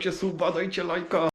dajcie suba, dajcie lajka. Kamera.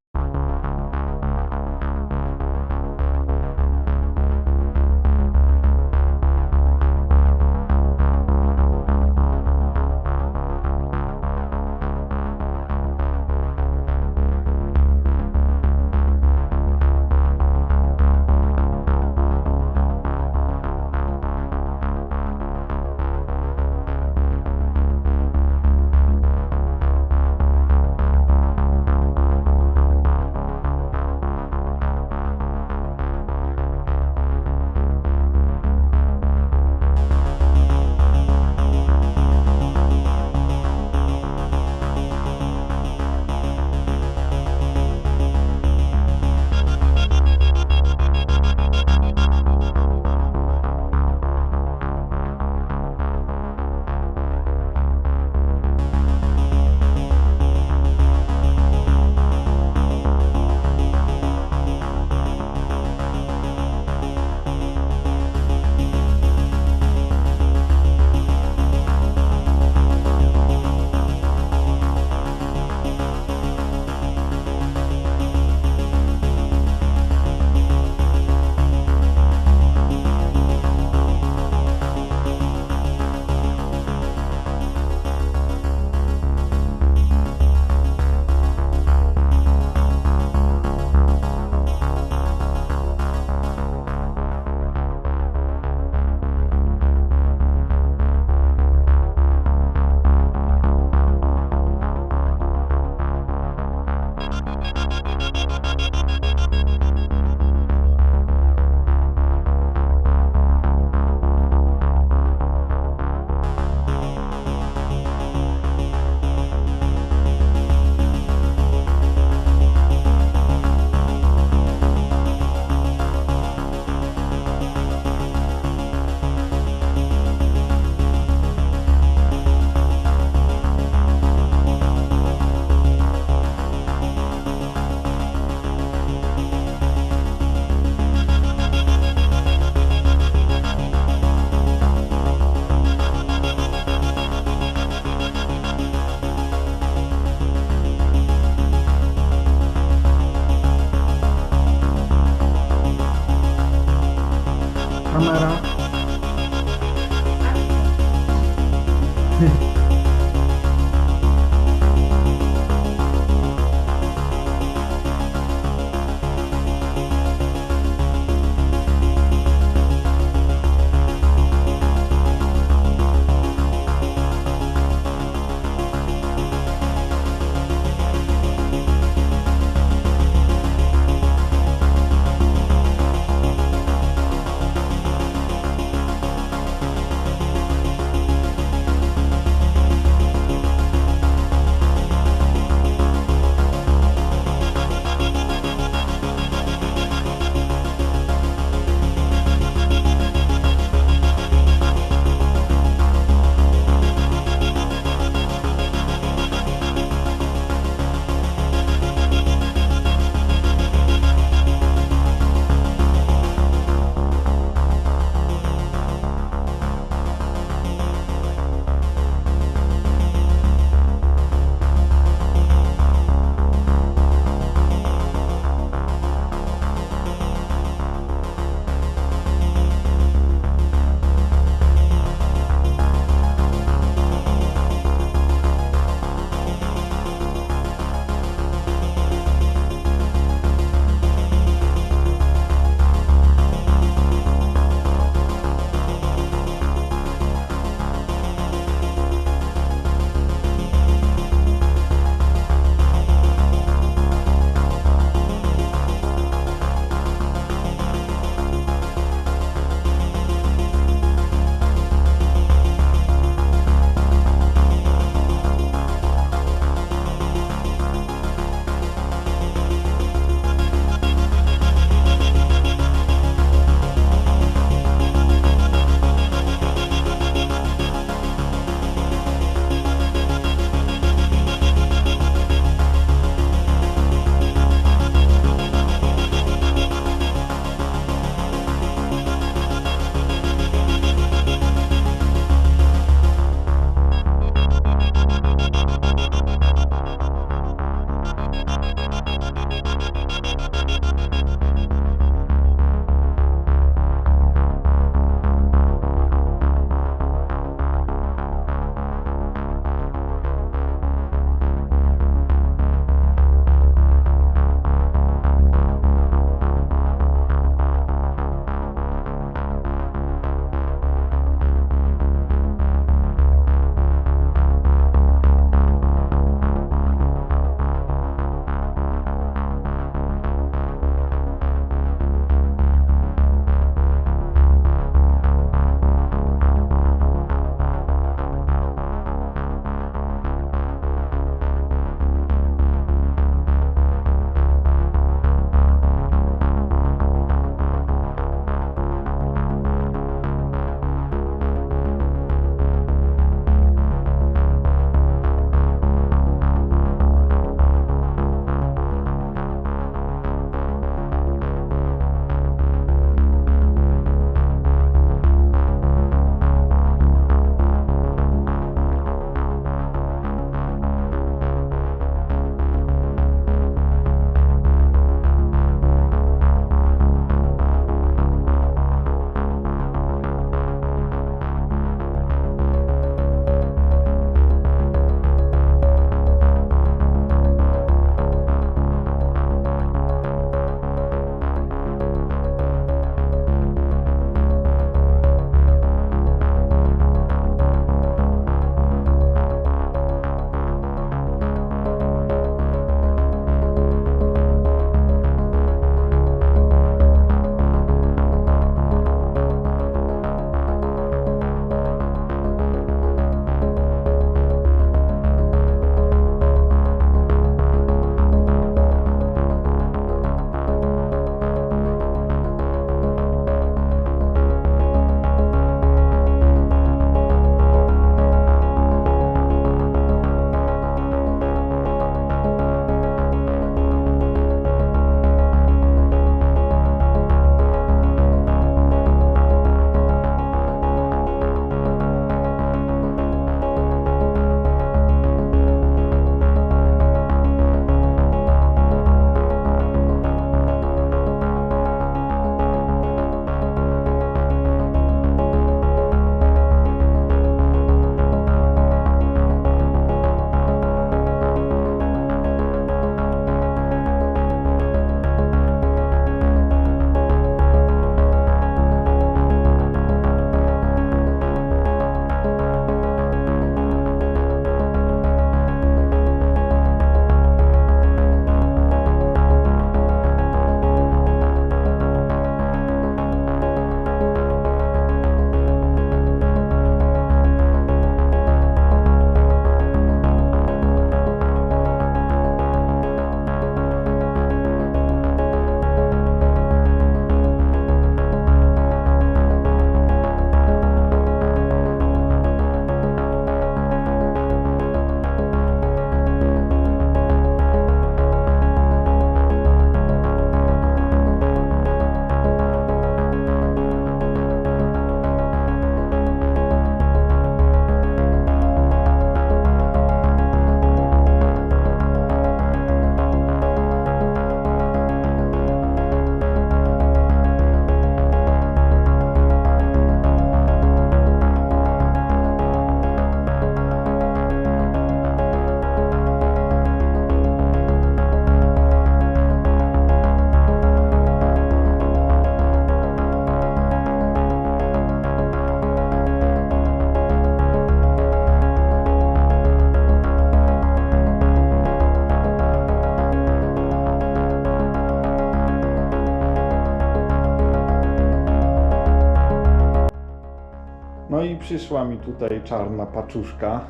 Przyszła mi tutaj czarna paczuszka.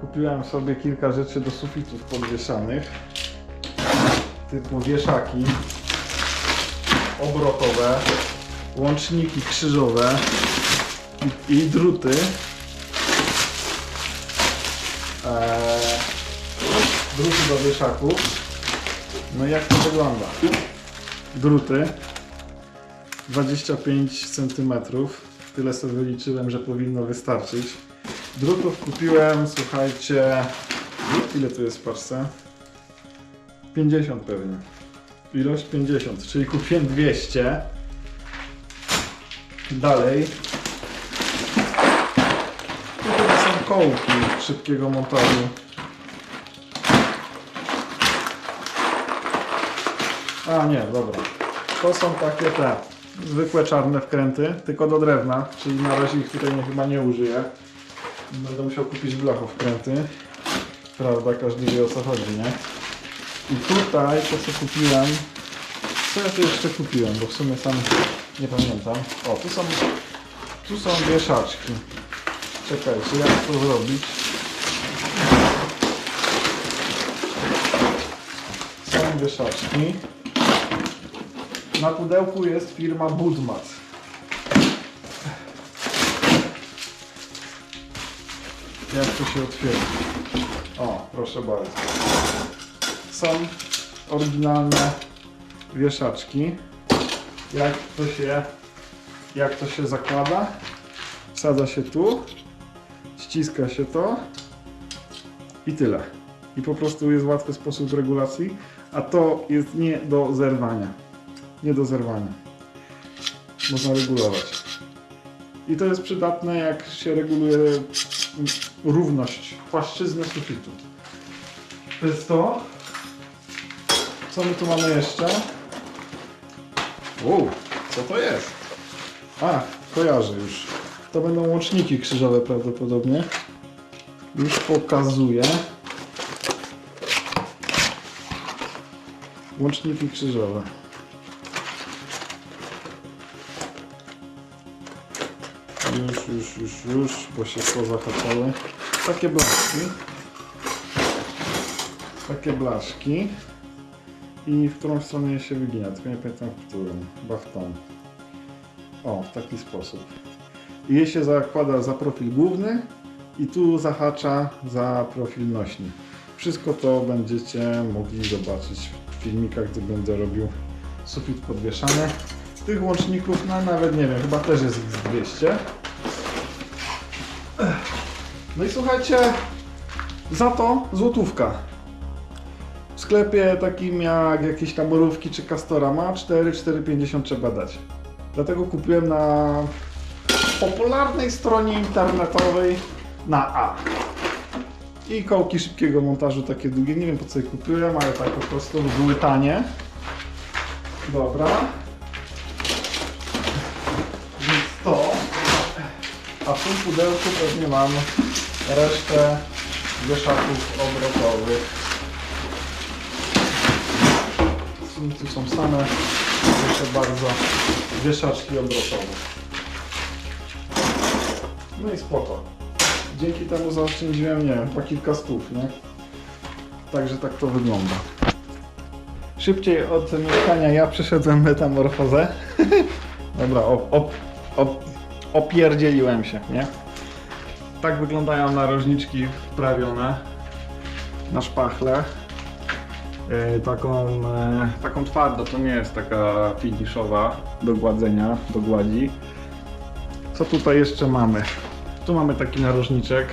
Kupiłem sobie kilka rzeczy do sufitów podwieszanych. Typu wieszaki obrotowe, łączniki krzyżowe i, i druty. Eee, druty do wieszaków. No jak to wygląda? Druty 25 cm. Tyle sobie wyliczyłem, że powinno wystarczyć. Drutów kupiłem, słuchajcie, ile tu jest w paczce? 50 pewnie. Ilość 50, czyli kupiłem 200. Dalej. Tutaj są kołki szybkiego montażu. A nie, dobra. To są takie te zwykłe czarne wkręty, tylko do drewna, czyli na razie ich tutaj nie, chyba nie użyję. Będę musiał kupić w blachu wkręty. Prawda, każdy wie o co chodzi, nie? I tutaj to co kupiłem, co ja tu jeszcze kupiłem, bo w sumie sam nie pamiętam. O, tu są, tu są wieszaczki. Czekajcie, jak to zrobić? Są wieszaczki. Na pudełku jest firma Budmat. Jak to się otwiera? O, proszę bardzo. Są oryginalne wieszaczki. Jak to się, jak to się zakłada? Wsadza się tu, ściska się to i tyle. I po prostu jest łatwy sposób regulacji, a to jest nie do zerwania. Nie do zerwania. Można regulować. I to jest przydatne, jak się reguluje równość płaszczyzny sufitu. To jest to. Co my tu mamy jeszcze? Wow, co to jest? A, kojarzę już. To będą łączniki krzyżowe prawdopodobnie. Już pokazuję. Łączniki krzyżowe. Już, już, już, bo się pozahaczały. Takie blaszki. Takie blaszki. I w którą stronę je się wygina, tylko nie pamiętam w którym. Chyba w tą. O, w taki sposób. I je się zakłada za profil główny i tu zahacza za profil nośny. Wszystko to będziecie mogli zobaczyć w filmikach, gdy będę robił sufit podwieszany. Tych łączników, no nawet nie wiem, chyba też jest ich z 200. No i słuchajcie, za to złotówka. W sklepie takim jak jakieś tam borówki czy Castorama 4-4,50 trzeba dać. Dlatego kupiłem na popularnej stronie internetowej na A. I kołki szybkiego montażu takie długie, nie wiem po co je kupiłem, ale tak po prostu były tanie. Dobra. Tym pudełku pewnie mam resztę wieszaków obrotowych. Tu są same, proszę bardzo, wieszaczki obrotowe. No i spoko. Dzięki temu zaoszczędziłem, nie wiem, po kilka stów, nie? Także tak to wygląda. Szybciej od mieszkania ja przeszedłem metamorfozę. Dobra, op, op, op, opierdzieliłem się, nie? Tak wyglądają narożniczki wprawione na szpachle. E, taką, e, taką twardą, to nie jest taka finiszowa do gładzenia, do gładzi. Co tutaj jeszcze mamy? Tu mamy taki narożniczek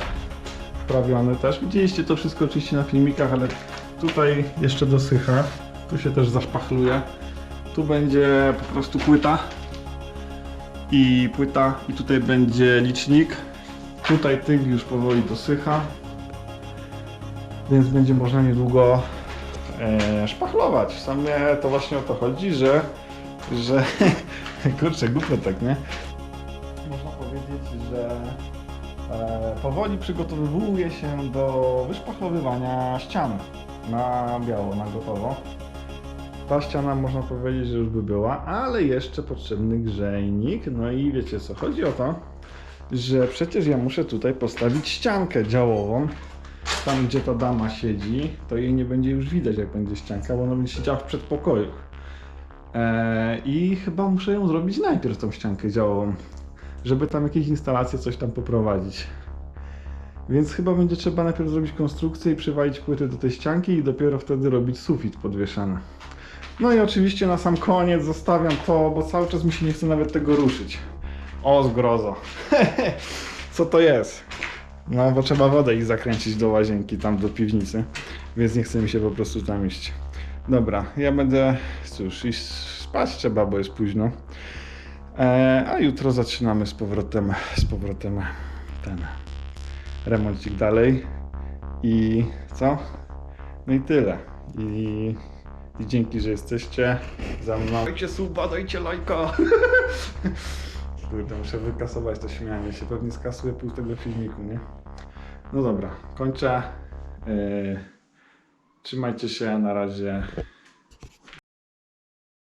wprawiony też. Widzieliście to wszystko oczywiście na filmikach, ale tutaj jeszcze dosycha. Tu się też zaszpachluje. Tu będzie po prostu płyta i płyta i tutaj będzie licznik. Tutaj tył już powoli dosycha. Więc będzie można niedługo e, szpachlować. W sumie to właśnie o to chodzi, że że kurczę, głupio tak, nie? Można powiedzieć, że e, powoli przygotowywuje się do wyszpachlowywania ścian na biało, na gotowo. Ta ściana można powiedzieć, że już by była, ale jeszcze potrzebny grzejnik. No i wiecie co, chodzi o to, że przecież ja muszę tutaj postawić ściankę działową. Tam, gdzie ta dama siedzi, to jej nie będzie już widać, jak będzie ścianka, bo ona będzie siedziała w przedpokoju. Eee, I chyba muszę ją zrobić najpierw, tą ściankę działową, żeby tam jakieś instalacje, coś tam poprowadzić. Więc chyba będzie trzeba najpierw zrobić konstrukcję i przywalić płyty do tej ścianki i dopiero wtedy robić sufit podwieszany. No i oczywiście na sam koniec zostawiam to, bo cały czas mi się nie chce nawet tego ruszyć. O, zgrozo. Co to jest? No, bo trzeba wodę ich zakręcić do łazienki, tam do piwnicy, więc nie chce mi się po prostu tam iść. Dobra, ja będę, cóż, iść spać trzeba, bo jest późno. E, a jutro zaczynamy z powrotem, z powrotem ten remoncik dalej. I co? No i tyle. I, i dzięki, że jesteście za mną. Dajcie suba, dajcie lajka. Kurde, muszę wykasować to śmianie się. Pewnie skasuję pół tego filmiku, nie? No dobra, kończę. Yy, trzymajcie się, na razie.